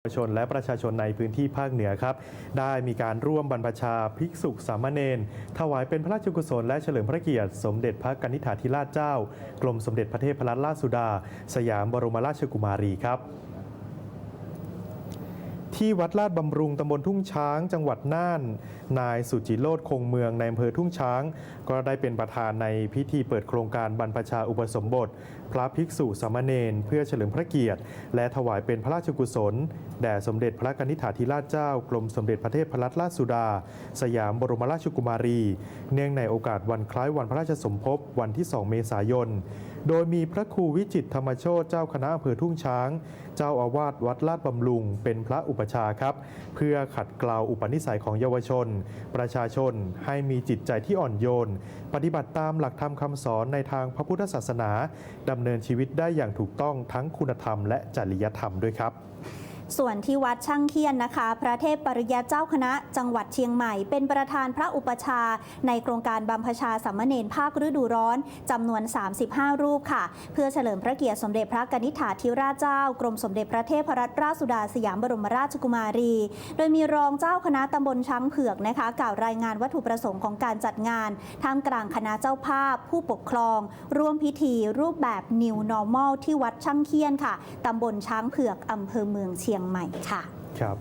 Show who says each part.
Speaker 1: เยาชนและประชาชนในพื้นที่ภาคเหนือครับ ได้มีการร่วมบรรพชาภิกษุสามเณรถวายเป็นพระราชกุศลและเฉลิมพระเกียรติสมเด็จพระกนิษฐาธิราชเจ้า กรมสมเด็จพระเทพรัตนราชสุดา สยามบรมราชกุมารีครับ ที่วัดลาดบำรุงตำบลทุ่งช้าง จังหวัดน่าน นายสุจิโรธคงเมืองในอำเภอทุ่งช้าง ก็ได้เป็นประธานในพิธีเปิดโครงการบรรพชาอุปสมบท พระภิกษุสามเณรเพื่อเฉลิมพระเกียรติ และถวายเป็นพระราชกุศล แด่สมเด็จพระกนิษฐาธิราชเจ้ากรมสมเด็จพระเทพรัตนราชสุดา สยามบรมราชกุมารี เนื่องในโอกาสวันคล้ายวันพระราชสมภพวันที่ 2 เมษายน โดยมีพระครูวิจิตธรรมโชตเจ้าคณะอำเภอทุ่งช้าง เจ้าอาวาสวัดลาดบำรุง เป็นพระอุปชาครับ เพื่อขัดเกลาอุปนิสัยของเยาวชน ประชาชนให้มีจิตใจที่อ่อนโยน ปฏิบัติตามหลักธรรมคำสอนในทางพระพุทธศาสนาดำเนินชีวิตได้อย่างถูกต้องทั้งคุณธรรมและจริยธรรมด้วยครับ
Speaker 2: ส่วนที่วัดช่างเคียนนะคะ พระเทพปริยาเจ้าคณะ จังหวัดเชียงใหม่ เป็นประธานพระอุปชา ในโครงการบำพชาสามเณรภาคฤดูร้อนจำนวน 35 รูปค่ะ เพื่อเฉลิมพระเกียรติสมเด็จพระกนิษฐาธิราชเจ้า กรมสมเด็จพระเทพรัตนราชสุดาสยามบรมราชกุมารี โดยมีรองเจ้าคณะตำบลช้างเผือกนะคะ กล่าวรายงานวัตถุประสงค์ของการจัดงานท่ามกลางคณะเจ้าภาพ ผู้ปกครอง ร่วมพิธีรูปแบบ New Normal ที่วัดช่างเคียนค่ะตำบลช้างเผือกอำเภอเมืองเชียงยงใหม่ค่ะ
Speaker 1: ครับ